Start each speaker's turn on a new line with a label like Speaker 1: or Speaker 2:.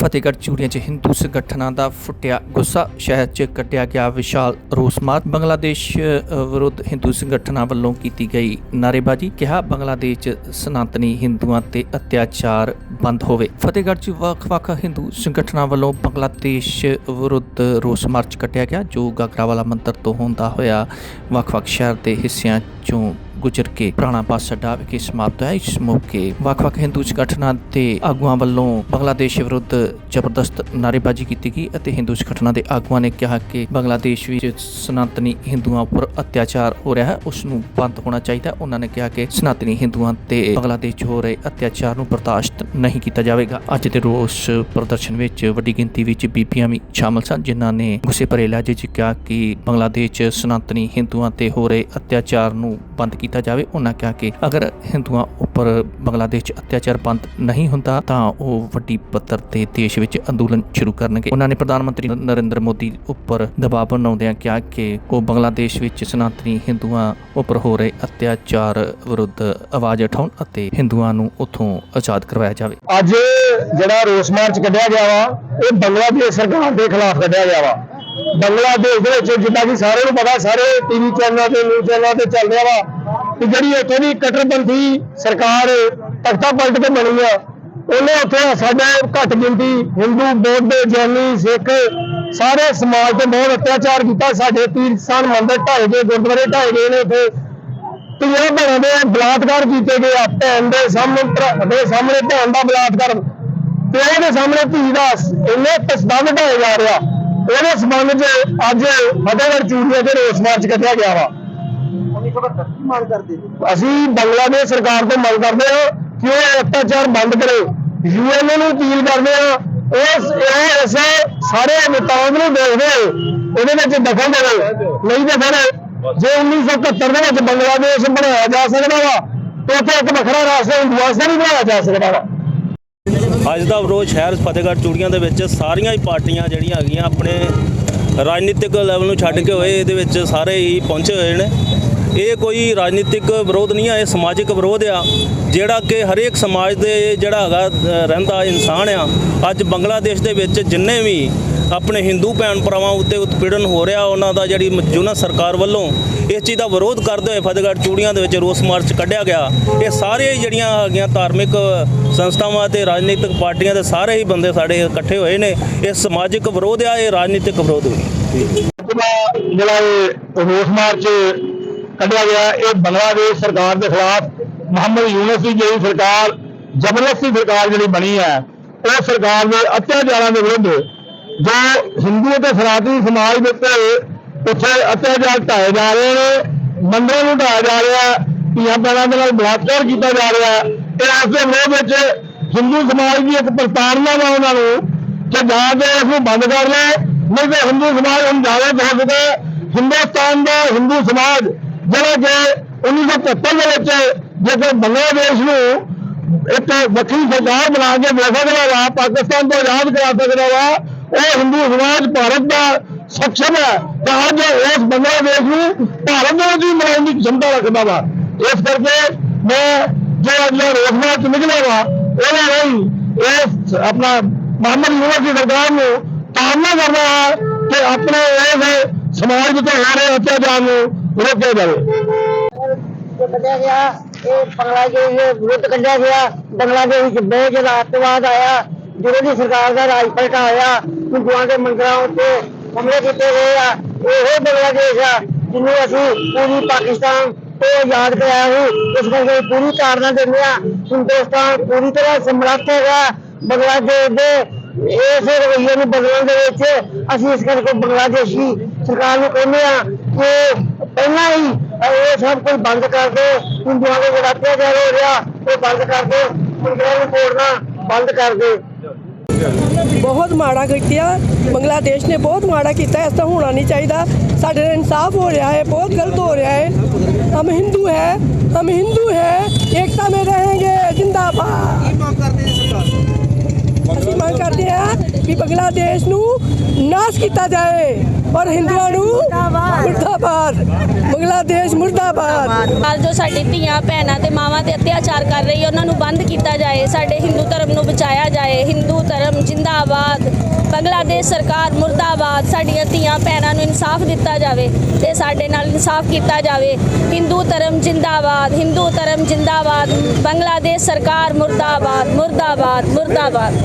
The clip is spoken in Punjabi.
Speaker 1: ਫਤਿਹਗੜ੍ਹ ਚੂੜੀਆਂ 'ਚ ਹਿੰਦੂ ਸੰਗਠਨਾਂ ਦਾ ਫੁੱਟਿਆ ਗੁੱਸਾ, ਸ਼ਹਿਰ 'ਚ ਕੱਢਿਆ ਗਿਆ ਵਿਸ਼ਾਲ ਰੋਸ ਮਾਰਚ ਬੰਗਲਾਦੇਸ਼ ਵਿਰੁੱਧ ਹਿੰਦੂ ਸੰਗਠਨਾਂ ਵੱਲੋਂ ਕੀਤੀ ਗਈ ਨਾਅਰੇਬਾਜ਼ੀ, ਕਿਹਾ ਬੰਗਲਾਦੇਸ਼ 'ਚ ਸਨਾਤਨੀ ਹਿੰਦੂਆਂ ਤੇ ਅਤਿਆਚਾਰ ਬੰਦ ਹੋਵੇ। ਫਤਿਹਗੜ੍ਹ 'ਚ ਵੱਖ-ਵੱਖ ਹਿੰਦੂ ਸੰਗਠਨਾਂ ਵੱਲੋਂ ਬੰਗਲਾਦੇਸ਼ ਵਿਰੁੱਧ ਰੋਸ ਮਾਰਚ ਕੱਢਿਆ ਗਿਆ, ਜੋ ਗਾਗਰਾਵਾਲਾ ਮੰਦਰ ਤੋਂ ਹੁੰਦਾ ਹੋਇਆ ਵੱਖ-ਵੱਖ ਸ਼ਹਿਰ ਦੇ ਹਿੱਸਿਆਂ 'ਚੋਂ ਗੁਜ਼ਰ ਕੇ ਪੁਰਾਣਾ ਬੱਸ ਅੱਡਾ ਵਿਖੇ ਸਮਾਪਤ ਹੋਇਆ। ਇਸ ਮੌਕੇ ਵੱਖ-ਵੱਖ ਹਿੰਦੂ ਸੰਗਠਨਾਂ ਦੇ ਆਗੂਆਂ ਵੱਲੋਂ ਬੰਗਲਾਦੇਸ਼ ਵਿਰੁੱਧ ਜ਼ਬਰਦਸਤ ਨਾਅਰੇਬਾਜ਼ੀ ਕੀਤੀ ਗਈ ਅਤੇ ਹਿੰਦੂ ਸੰਗਠਨਾਂ ਦੇ ਆਗੂਆਂ ਨੇ ਕਿਹਾ ਕਿ ਬੰਗਲਾਦੇਸ਼ ਵਿੱਚ ਸਨਾਤਨੀ ਹਿੰਦੂਆਂ ਉੱਪਰ ਅਤਿਆਚਾਰ ਹੋ ਰਿਹਾ ਹੈ, ਉਸ ਨੂੰ ਬੰਦ ਹੋਣਾ ਚਾਹੀਦਾ। ਉਹਨਾਂ ਨੇ ਕਿਹਾ ਕਿ ਸਨਾਤਨੀ ਹਿੰਦੂਆਂ ਤੇ ਬੰਗਲਾਦੇਸ਼ 'ਚ ਹੋ ਰਹੇ ਅਤਿਆਚਾਰ ਨੂੰ ਬਰਦਾਸ਼ਤ ਨਹੀਂ ਕੀਤਾ ਜਾਵੇਗਾ। ਅੱਜ ਦੇ ਰੋਸ ਪ੍ਰਦਰਸ਼ਨ ਵਿੱਚ ਵੱਡੀ ਗਿਣਤੀ ਵਿੱਚ ਬੀਬੀਆਂ ਵੀ ਸ਼ਾਮਲ ਸਨ, ਜਿਨ੍ਹਾਂ ਨੇ ਗੁੱਸੇ ਭਰੇ ਲਹਿਜੇ 'ਚ ਕਿਹਾ ਕਿ ਬੰਗਲਾਦੇਸ਼ 'ਚ ਸਨਾਤਨੀ ਹਿੰਦੂਆਂ ਤੇ ਹੋ ਰਹੇ ਅਤਿਆਚਾਰ ਨੂੰ ਬੰਦ ਕੀਤਾ ਜਾਵੇ, ਉਹਨਾਂ ਕਿਹਾ ਕਿ ਅਗਰ ਹਿੰਦੂਆਂ ਉੱਪਰ ਬੰਗਲਾਦੇਸ਼ 'ਚ ਅਤਿਆਚਾਰ ਬੰਦ ਨਹੀਂ ਹੁੰਦਾ, ਤਾਂ ਉਹ ਵੱਡੀ ਪੱਧਰ ਤੇ ਦੇਸ਼ ਵਿੱਚ ਅੰਦੋਲਨ ਸ਼ੁਰੂ ਕਰਨਗੇ। ਉਹਨਾਂ ਨੇ ਪ੍ਰਧਾਨ ਮੰਤਰੀ ਨਰਿੰਦਰ ਮੋਦੀ ਉੱਪਰ ਦਬਾਅ ਬਣਾਉਂਦਿਆਂ ਕਿਹਾ ਕਿ ਉਹ ਬੰਗਲਾਦੇਸ਼ ਵਿੱਚ ਸਨਾਤਨੀ ਹਿੰਦੂਆਂ ਉੱਪਰ ਹੋ ਰਹੇ ਅਤਿਆਚਾਰ ਵਿਰੁੱਧ ਆਵਾਜ਼ ਉਠਾਉਣ ਅਤੇ ਹਿੰਦੂਆਂ ਨੂੰ ਉਥੋਂ ਆਜ਼ਾਦ ਕਰਵਾਇਆ ਜਾਵੇ।
Speaker 2: ਅੱਜ ਜਿਹੜਾ ਰੋਸ ਮਾਰਚ ਕੱਢਿਆ ਗਿਆ ਵਾ, ਇਹ ਬੰਗਲਾਦੇਸ਼ ਸਰਕਾਰ ਦੇ ਖਿਲਾਫ ਕੱਢਿਆ ਗਿਆ ਵਾ। ਬੰਗਲਾਦੇਸ਼ ਦੇ ਵਿੱਚ ਜਿੱਦਾਂ ਕਿ ਸਾਰਿਆਂ ਨੂੰ ਪਤਾ, ਸਾਰੇ ਟੀਵੀ ਚੈਨਲਾਂ ਤੇ ਨਿਊਜ਼ ਚੈਨਲਾਂ ਤੇ ਚੱਲ ਰਿਹਾ ਵਾ ਕਿ ਜਿਹੜੀ ਉੱਥੇ ਦੀ ਕਟਰਪੰਥੀ ਸਰਕਾਰ ਤਖਤਾ ਪਲਟ ਕੇ ਬਣੀ ਆ, ਉਹਨੇ ਉੱਥੇ ਸਾਡੇ ਘੱਟ ਗਿਣਤੀ ਹਿੰਦੂ, ਬੌਧ, ਜੈਨੀ, ਸਿੱਖ ਸਾਰੇ ਸਮਾਜ ਤੇ ਬਹੁਤ ਅਤਿਆਚਾਰ ਕੀਤਾ। ਸਾਡੇ ਤੀਰਥ ਸਥਾਨ ਮੰਦਿਰ ਢਾਏ ਗਏ, ਗੁਰਦੁਆਰੇ ਢਾਏ ਗਏ ਨੇ ਉੱਥੇ। ਧੀਆਂ ਭੈਣਾਂ ਦੇ ਬਲਾਤਕਾਰ ਕੀਤੇ ਗਏ ਆ, ਭੈਣ ਦੇ ਸਾਹਮਣੇ ਦੇ ਸਾਹਮਣੇ, ਭੈਣ ਦਾ ਬਲਾਤਕਾਰ। ਪਿਓ ਦੇ ਸਾਹਮਣੇ ਧੀ ਦਾ ਇੰਨੇ ਤਸਦੰਦ ਢਾਏ ਜਾ ਰਿਹਾ ਉਹਦੇ ਸੰਬੰਧ 'ਚ ਅੱਜ ਫਤਿਹਗੜ੍ਹ ਚੂੜੀਆਂ ਦੇ ਰੋਸ ਮਾਰਚ ਕੱਢਿਆ ਗਿਆ ਵਾ। ਅਸੀਂ ਬੰਗਲਾਦੇਸ਼ ਸਰਕਾਰ ਤੋਂ ਮੰਗ ਕਰਦੇ ਹਾਂ ਕਿ ਉਹ ਅਤਿਆਚਾਰ ਬੰਦ ਕਰੇ। ਯੂਐਨ ਨੂੰ ਅਪੀਲ ਕਰਦੇ ਹਾਂ ਉਸ ਇਹ ਇਸ ਸਾਰੇ ਨਿਤਾਂਗ ਨੂੰ ਦੇਖਦੇ ਉਹਦੇ ਵਿੱਚ ਦਖਲ ਦੇਵੇ ਨਹੀਂ ਤੇ ਫਿਰ ਜੇ 1971 ਦੇ ਵਿੱਚ ਬੰਗਲਾਦੇਸ਼ ਬਣਾਇਆ ਜਾ ਸਕਦਾ ਵਾ ਤੇ ਉੱਥੇ ਇੱਕ ਵੱਖਰਾ ਰਾਸ਼ਟਰ ਹਿੰਦੁਸਤਾਨ ਨਹੀਂ ਬਣਾਇਆ ਜਾ ਸਕਦਾ ਵਾ।
Speaker 3: ਅੱਜ ਦਾ ਵਿਰੋਧ ਸ਼ਹਿਰ ਫਤਿਹਗੜ੍ਹ ਚੂੜੀਆਂ ਦੇ ਵਿੱਚ ਸਾਰੀਆਂ ਹੀ ਪਾਰਟੀਆਂ ਜਿਹੜੀਆਂ ਹੈਗੀਆਂ ਆਪਣੇ ਰਾਜਨੀਤਿਕ ਲੈਵਲ ਨੂੰ ਛੱਡ ਕੇ ਹੋਏ, ਇਹਦੇ ਵਿੱਚ ਸਾਰੇ ਹੀ ਪਹੁੰਚੇ ਹੋਏ ਨੇ। ਇਹ ਕੋਈ ਰਾਜਨੀਤਿਕ ਵਿਰੋਧ ਨਹੀਂ ਆ, ਇਹ ਸਮਾਜਿਕ ਵਿਰੋਧ ਆ, ਜਿਹੜਾ ਕਿ ਹਰੇਕ ਸਮਾਜ ਦੇ ਜਿਹੜਾ ਹੈਗਾ ਰਹਿੰਦਾ ਇਨਸਾਨ ਆ। ਅੱਜ ਬੰਗਲਾਦੇਸ਼ ਦੇ ਵਿੱਚ ਜਿੰਨੇ ਵੀ ਆਪਣੇ ਹਿੰਦੂ ਭੈਣ ਭਰਾਵਾਂ ਉੱਤੇ ਉਤਪੀੜਨ ਹੋ ਰਿਹਾ, ਉਹਨਾਂ ਦਾ ਜਿਹੜੀ ਮੌਜੂਦਾ ਸਰਕਾਰ ਵੱਲੋਂ ਇਸ ਚੀਜ਼ ਦਾ ਵਿਰੋਧ ਕਰਦੇ ਹੋਏ ਫਤਿਹਗੜ੍ਹ ਚੂੜੀਆਂ ਦੇ ਵਿੱਚ ਰੋਸ ਮਾਰਚ ਕੱਢਿਆ ਗਿਆ। ਇਹ ਸਾਰੇ ਜਿਹੜੀਆਂ ਹੈਗੀਆਂ ਧਾਰਮਿਕ ਸੰਸਥਾਵਾਂ ਤੇ ਰਾਜਨੀਤਿਕ ਪਾਰਟੀਆਂ ਦੇ ਸਾਰੇ ਹੀ ਬੰਦੇ ਸਾਡੇ ਇਕੱਠੇ ਹੋਏ ਨੇ। ਇਹ ਸਮਾਜਿਕ ਵਿਰੋਧ ਆ, ਇਹ ਰਾਜਨੀਤਿਕ ਵਿਰੋਧ ਵੀ।
Speaker 2: ਜਿਹੜਾ ਇਹ ਰੋਸ ਮਾਰਚ ਕੱਢਿਆ ਗਿਆ, ਇਹ ਬੰਗਲਾਦੇਸ਼ ਸਰਕਾਰ ਦੇ ਖਿਲਾਫ ਮੁਹੰਮਦ ਯੂਨਸ ਦੀ ਜਿਹੜੀ ਸਰਕਾਰ, ਜ਼ਬਰਦਸਤੀ ਸਰਕਾਰ ਜਿਹੜੀ ਬਣੀ ਹੈ, ਉਹ ਸਰਕਾਰ ਦੇ ਅਤਿਆਚਾਰਾਂ ਦੇ ਵਿਰੁੱਧ ਜੋ ਹਿੰਦੂ ਅਤੇ ਸਨਾਤਨੀ ਸਮਾਜ ਦੇ ਉੱਤੇ ਉੱਥੇ ਅਤਿਆਚਾਰ ਢਾਏ ਜਾ ਰਹੇ ਨੇ, ਮੰਦਰਾਂ ਨੂੰ ਢਾਇਆ ਜਾ ਰਿਹਾ ਹੈ ਧੀਆਂ ਭੈਣਾਂ ਦੇ ਨਾਲ ਬਲਾਤਕਾਰ ਕੀਤਾ ਜਾ ਰਿਹਾ ਇਸ ਦੇ ਵਿਰੋਧ ਵਿੱਚ ਹਿੰਦੂ ਸਮਾਜ ਦੀ ਇੱਕ ਪ੍ਰਤਾੜਨਾ ਵਾ ਉਹਨਾਂ ਨੂੰ ਕਿ ਜਾਂ ਤੇ ਇਸ ਨੂੰ ਬੰਦ ਕਰ ਲੈ, ਨਹੀਂ ਤੇ ਹਿੰਦੂ ਸਮਾਜ ਹੁਣ ਜ਼ਿਆਦਾ ਹੋ ਸਕਦਾ ਹੈ। ਹਿੰਦੁਸਤਾਨ ਦਾ ਹਿੰਦੂ ਸਮਾਜ ਜਿਹੜਾ ਕਿ 1975 ਦੇ ਵਿੱਚ ਜੇਕਰ ਬੰਗਲਾਦੇਸ਼ ਨੂੰ ਇੱਕ ਵੱਖਰੀ ਸਰਕਾਰ ਬਣਾ ਕੇ ਦੇ ਸਕਦਾ ਵਾ, ਪਾਕਿਸਤਾਨ ਤੋਂ ਆਜ਼ਾਦ ਕਰਾ ਸਕਦਾ ਵਾ, ਉਹ ਹਿੰਦੂ ਸਮਾਜ ਭਾਰਤ ਦਾ ਸક્ષਮ ਹੈ ਤਾਂ ਅੱਜ ਉਸ ਬੰਗਲਾਦੇਸ਼ ਨੂੰ ਭਾਰਤ ਦੇ ਵਿੱਚ ਵੀ ਬਣਾਉਣ ਦੀ ਖਮਤਾ ਰੱਖਦਾ ਵਾ ਇਸ ਕਰਕੇ ਮੈਂ ਜੋ ਅੱਜ ਰੋਸ ਮਾਰਚ ਨਿਕਲਿਆ ਵਾ ਉਹਦੇ ਲਈ ਇਸ ਆਪਣਾ ਮੁਹੰਮਦ ਯੂਨਸ ਦੀ ਸਰਕਾਰ ਨੂੰ ਤਾਮਨਾ ਕਰਦਾ ਹੈ ਕਿ ਆਪਣੇ ਇਸ ਸਮਾਜ ਵਿੱਚ ਹੋ ਰਹੇ ਅਤਿਆਚਾਰ ਨੂੰ ਰੋਕਿਆ ਜਾਵੇ
Speaker 4: ਜੋ ਕੱਢਿਆ ਗਿਆ ਇਹ ਬੰਗਲਾਦੇਸ਼ ਦੇ ਵਿਰੁੱਧ ਕੱਢਿਆ ਗਿਆ ਬੰਗਲਾਦੇਸ਼ ਵਿੱਚ ਬਹੁਤ ਜ਼ਿਆਦਾ ਅੱਤਵਾਦ ਆਇਆ ਜਦੋਂ ਦੀ ਸਰਕਾਰ ਦਾ ਰਾਜ ਪਲਟਾ ਹੋਇਆ ਹਿੰਦੂਆਂ ਦੇ ਮੰਦਰਾਂ ਉੱਤੇ ਹਮਲੇ ਕੀਤੇ ਗਏ ਆ ਇਹੋ ਬੰਗਲਾਦੇਸ਼ ਆ ਜਿਹਨੂੰ ਸੀ ਪੂਰੀ ਤਾੜਨਾ ਦਿੰਦੇ ਆ ਹਿੰਦੁਸਤਾਨ ਪੂਰੀ ਤਰ੍ਹਾਂ ਸਮਰੱਥ ਹੈਗਾ। ਬੰਗਲਾਦੇਸ਼ ਦੇ ਇਸ ਰਵੱਈਏ ਨੂੰ ਬਦਲਣ ਦੇ ਵਿੱਚ ਅਸੀਂ ਇਸ ਕਰਕੇ ਬੰਗਲਾਦੇਸ਼ੀ ਸਰਕਾਰ ਨੂੰ ਕਹਿੰਦੇ ਆ ਕਿ ਪਹਿਲਾਂ ਹੀ ਇਹ ਸਭ ਕੁਝ ਬੰਦ ਕਰ ਦਿਓ। ਹਿੰਦੂਆਂ ਦੇ ਜਿਹੜਾ ਅਤਿਆਚਾਰ ਹੋ ਰਿਹਾ, ਉਹ ਬੰਦ ਕਰ ਦਿਓ। ਹਿੰਦੂਆਂ ਨੂੰ ਤੋੜਨਾ ਬੰਦ ਕਰ ਦਿਓ।
Speaker 5: ਬਹੁਤ ਮਾੜਾ ਕੀਤਾ ਬੰਗਲਾਦੇਸ਼ ਨੇ ਬਹੁਤ ਮਾੜਾ ਕੀਤਾ ਇਸ ਤਰ੍ਹਾਂ ਹੋਣਾ ਨਹੀਂ ਚਾਹੀਦਾ ਸਾਡੇ ਨਾਲ ਇਨਸਾਫ ਹੋ ਰਿਹਾ ਹੈ ਬਹੁਤ ਗਲਤ ਹੋ ਰਿਹਾ ਹੈ ਹਮ ਹਿੰਦੂ ਹੈ ਹਮ ਹਿੰਦੂ ਹੈ ਏਕਤਾ में रहेंगे जिंदाबाद ਅਸੀਂ ਮੰਗ ਕਰਦੇ ਹਾਂ ਕਿ ਬੰਗਲਾਦੇਸ਼ ਨੂੰ ਨਾਸ਼ ਕੀਤਾ ਜਾਏ ਔਰ ਹਿੰਦੂਆਂ ਨੂੰ ਮੁਰਦਾਬਾਦ। ਬੰਗਲਾ ਬੰਗਲਾਦੇਸ਼ ਮੁਰਦਾਬਾਦ।
Speaker 6: ਨਾਲ ਜੋ ਸਾਡੀ ਧੀਆਂ ਭੈਣਾਂ ਤੇ ਮਾਵਾਂ ਤੇ ਅਤਿਆਚਾਰ ਕਰ ਰਹੀ ਹੈ ਉਹਨਾਂ ਨੂੰ ਬੰਦ ਕੀਤਾ ਜਾਏ ਸਾਡੇ ਹਿੰਦੂ ਧਰਮ ਨੂੰ ਬਚਾਇਆ ਜਾਏ ਹਿੰਦੂ ਧਰਮ ਜਿੰਦਾਬਾਦ ਬੰਗਲਾਦੇਸ਼ ਸਰਕਾਰ ਮੁਰਦਾਬਾਦ ਸਾਡੀਆਂ ਧੀਆਂ ਭੈਣਾਂ ਨੂੰ ਇਨਸਾਫ ਦਿੱਤਾ ਜਾਵੇ ਤੇ ਸਾਡੇ ਨਾਲ ਇਨਸਾਫ ਕੀਤਾ ਜਾਵੇ। ਹਿੰਦੂ ਧਰਮ ਜਿੰਦਾਬਾਦ ਹਿੰਦੂ ਧਰਮ ਜਿੰਦਾਬਾਦ ਬੰਗਲਾਦੇਸ਼ ਸਰਕਾਰ ਮੁਰਦਾਬਾਦ ਮੁਰਦਾਬਾਦ ਮੁਰਦਾਬਾਦ।